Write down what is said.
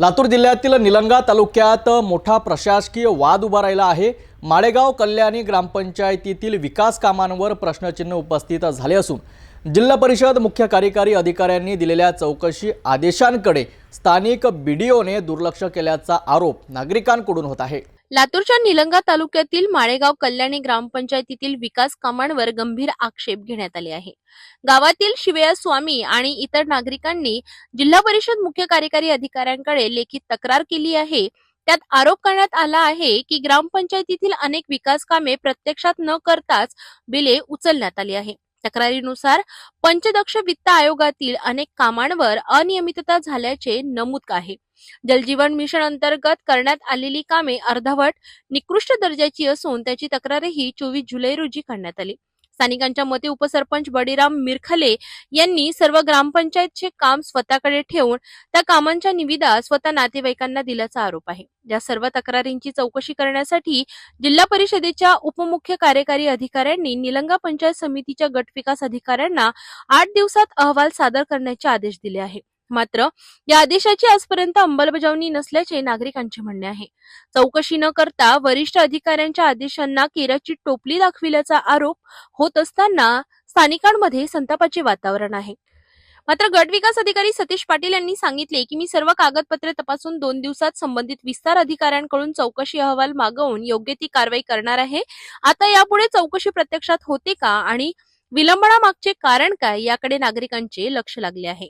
लातूर जिल्ह्यातील निलंगा तालुक्यात मोठा प्रशासकीय वाद उभा राहिला आहे. माळेगाव कल्याणी ग्रामपंचायतीतील विकास कामांवर प्रश्नचिन्ह उपस्थित झाले असून जिल्हा परिषद मुख्य कार्यकारी अधिकाऱ्यांनी दिलेल्या चौकशी आदेशांकडे स्थानिक बीडीओने दुर्लक्ष केल्याचा आरोप नागरिकांकडून होत आहे. लातूरच्या निलंगा तालुक्यातील माळेगाव कल्याणी ग्रामपंचायतीतील विकास कामांवर गंभीर आक्षेप घेण्यात आले आहे. गावातील शिवया स्वामी आणि इतर नागरिकांनी जिल्हा परिषद मुख्य कार्यकारी अधिकाऱ्यांकडे लेखी तक्रार केली आहे. त्यात आरोप करण्यात आला आहे की ग्रामपंचायतीतील अनेक विकास कामे प्रत्यक्षात न करताच बिले उचलण्यात आली आहे. तक्रारीनुसार पंचदक्ष वित्त आयोगातील अनेक कामांवर अनियमितता झाल्याचे नमूद आहे. जलजीवन मिशन अंतर्गत करण्यात आलेली कामे अर्धवट निकृष्ट दर्जाची असून त्याची तक्रारही चोवीस जुलै रोजी करण्यात आली. स्थानिकांच्या मते उपसरपंच बळीराम मिरखले यांनी सर्व ग्रामपंचायतचे काम स्वतःकडे ठेवून त्या कामांच्या निविदा स्वतः नातेवाईकांना दिल्याचा आरोप आहे. या सर्व तक्रारींची चौकशी करण्यासाठी जिल्हा परिषदेच्या उपमुख्य कार्यकारी अधिकाऱ्यांनी निलंगा पंचायत समितीच्या गटविकास अधिकाऱ्यांना आठ दिवसात अहवाल सादर करण्याचे आदेश दिले आहे. मात्र या आदेशाची आजपर्यंत अंमलबजावणी नसल्याचे नागरिकांचे म्हणणे आहे. चौकशी न करता वरिष्ठ अधिकाऱ्यांच्या आदेशांना केराची टोपली दाखविल्याचा आरोप होत असताना स्थानिकांमध्ये संतापाचे वातावरण आहे. मात्र गट विकास अधिकारी सतीश पाटील यांनी सांगितले की मी सर्व कागदपत्रे तपासून दोन दिवसात संबंधित विस्तार अधिकाऱ्यांकडून चौकशी अहवाल मागवून योग्य ती कारवाई करणार आहे. आता यापुढे चौकशी प्रत्यक्षात होते का आणि विलंबनामागचे कारण काय याकडे नागरिकांचे लक्ष लागले आहे.